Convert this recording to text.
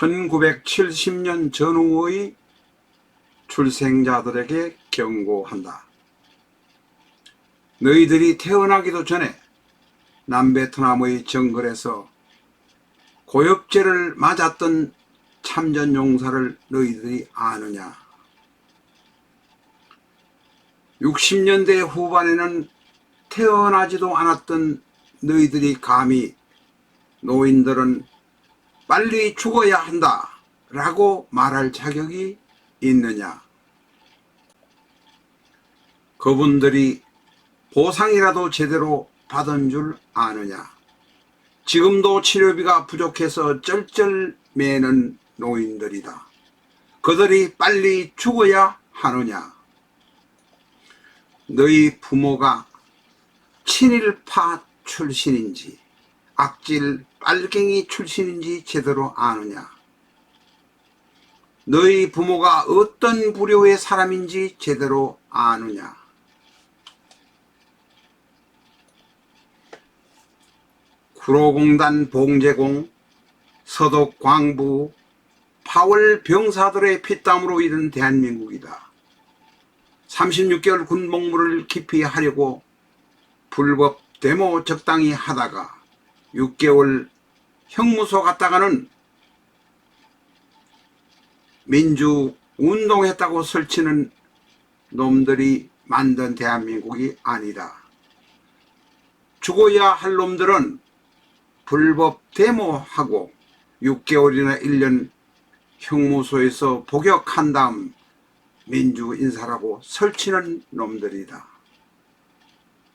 1970년 전후의 출생자들에게 경고한다. 너희들이 태어나기도 전에 남베트남의 정글에서 고엽제를 맞았던 참전 용사를 너희들이 아느냐? 60년대 후반에는 태어나지도 않았던 너희들이 감히 노인들은 빨리 죽어야 한다 라고 말할 자격이 있느냐? 그분들이 보상이라도 제대로 받은 줄 아느냐? 지금도 치료비가 부족해서 쩔쩔 매는 노인들이다. 그들이 빨리 죽어야 하느냐? 너희 부모가 친일파 출신인지 악질 빨갱이 출신인지 제대로 아느냐? 너희 부모가 어떤 부류의 사람인지 제대로 아느냐? 구로공단 봉제공, 서독 광부, 파월 병사들의 피땀으로 이룬 대한민국이다. 36개월 군복무를 기피 하려고 불법 데모 적당히 하다가 6개월 형무소 갔다가는 민주 운동했다고 설치는 놈들이 만든 대한민국이 아니다. 죽어야 할 놈들은 불법 데모하고 6개월이나 1년 형무소에서 복역한 다음 민주 인사라고 설치는 놈들이다.